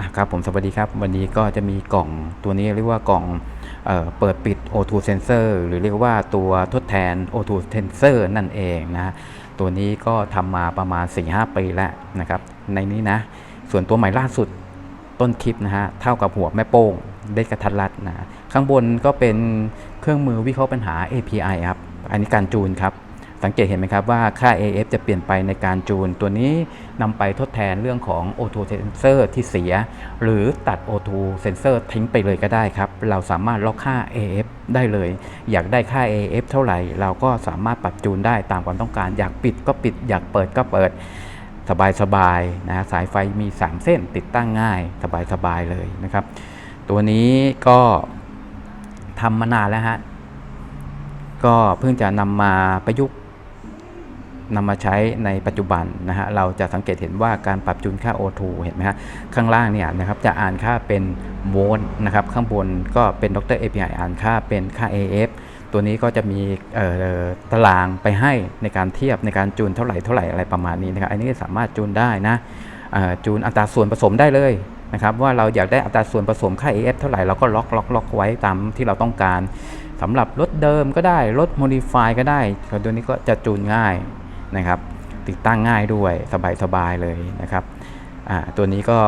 อะครับผมสวัสดีครับ วันนี้ก็จะมีกล่องตัวนี้เรียกว่ากล่องเอเปิดปิด O2 sensor หรือเรียกว่าตัวทดแทน O2 sensor นั่นเองนะตัวนี้ก็ทำมาประมาณ 4-5 ปีแล้วนะครับ ในนี้นะ ส่วนตัวใหม่ล่าสุดต้นคลิปนะฮะเท่ากับหัวแม่โป้งได้กระทัดรัดนะข้างบนก็เป็นเครื่องมือวิเคราะห์ปัญหา API ครับ อันนี้การจูนครับ สังเกตเห็นไหมครับว่าค่า AF จะเปลี่ยนไปในการจูน ตัวนี้นำไปทดแทนเรื่องของ O2 sensor ที่เสีย หรือตัด O2 sensor ทิ้งไปเลยก็ได้ครับ เราสามารถล็อกค่า AF ได้เลย อยากได้ค่า AF เท่าไหร่ เราก็สามารถปรับจูนได้ตามความต้องการ อยากปิดก็ปิด อยากเปิดก็เปิดสบายๆนะสายไฟมี 3 เส้นติดตั้งง่าย สบายๆเลยนะครับ ตัวนี้ก็ทำมานานแล้วฮะก็เพิ่งจะนำมาประยุกต์ นำมาใช้ในปัจจุบันนะฮะเราจะสังเกตเห็นว่าการปรับจูนค่า O2 เห็นไหมฮะข้างล่างเนี่ยนะครับจะอ่านค่าเป็นโวลต์นะครับข้างบนก็เป็นดร API อ่านค่าเป็นค่า AF ตัวนี้ก็จะมีตารางไปให้ในการเทียบในการจูนเท่าไหร่เท่าไหร่อะไรประมาณนี้นะครับอันนี้สามารถจูนได้นะจูนอัตราส่วนผสมได้เลยนะครับว่าเราอยากได้อัตราส่วนผสมค่า AF เท่าไหร่เราก็ล็อกล็อกล็อกไว้ตามที่เราต้องการสำหรับรถเดิมก็ได้รถ modify ก็ได้ตัวนี้ก็จะจูนง่าย นะครับ ติดตั้งง่ายด้วยสบายๆเลยนะครับตัวนี้ก็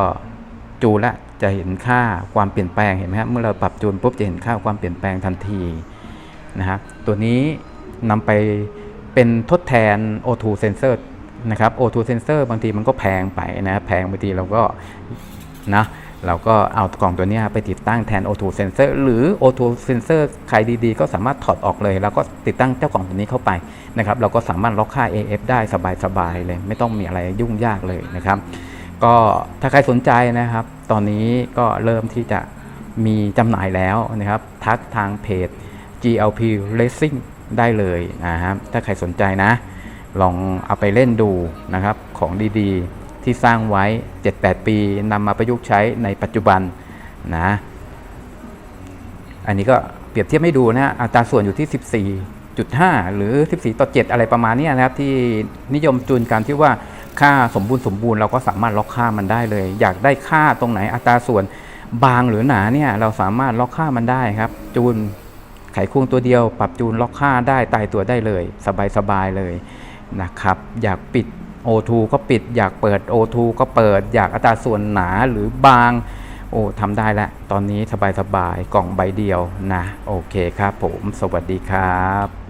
จูนละจะเห็นค่าความเปลี่ยนแปลงเห็นไหมครับเมื่อเราปรับจูนปุ๊บจะเห็นค่าความเปลี่ยนแปลงทันทีนะครับตัวนี้นำไปเป็นทดแทน O2 sensor นะครับ O2 sensor บางทีมันก็แพงไปนะแพงบางทีเราก็นะ เราก็เอากล่องตัวนี้ไปติดตั้งแทน O2 sensor หรือ O2 sensor ใครดีๆ ก็สามารถถอดออกเลย แล้วก็ติดตั้งเจ้ากล่องตัวนี้เข้าไปนะครับ เราก็สามารถล็อกค่า AF ได้สบายๆเลย ไม่ต้องมีอะไรยุ่งยากเลยนะครับ ก็ถ้าใครสนใจนะครับ ตอนนี้ก็เริ่มที่จะมีจำหน่ายแล้วนะครับ ทักทางเพจ GLP Racing ได้เลยนะครับ ถ้าใครสนใจนะ ลองเอาไปเล่นดูนะครับของดีๆ ที่สร้างไว้ 7-8 ปีนำมาประยุกต์ใช้ในปัจจุบันนะอันนี้ก็เปรียบเทียบให้ดูนะอัตราส่วนอยู่ที่ 14.5 หรือ 14 ต่อ 7 อะไรประมาณนี้นะครับ ที่นิยมจูนกันที่ว่าค่าสมบูรณ์สมบูรณ์เราก็สามารถล็อกค่ามันได้เลย อยากได้ค่าตรงไหนอัตราส่วนบางหรือหนาเนี่ยเราสามารถล็อกค่ามันได้ครับ จูนไขควงตัวเดียว ปรับจูนล็อกค่าได้ตายตัวได้เลย สบายๆเลยนะครับ อยากปิด O2 ก็ปิดอยากเปิด O2 ก็เปิดอยากอัตราส่วนหนาหรือบาง โอ้ทำได้แล้วตอนนี้สบายๆ กล่องใบเดียวนะ โอเคครับผม สวัสดีครับ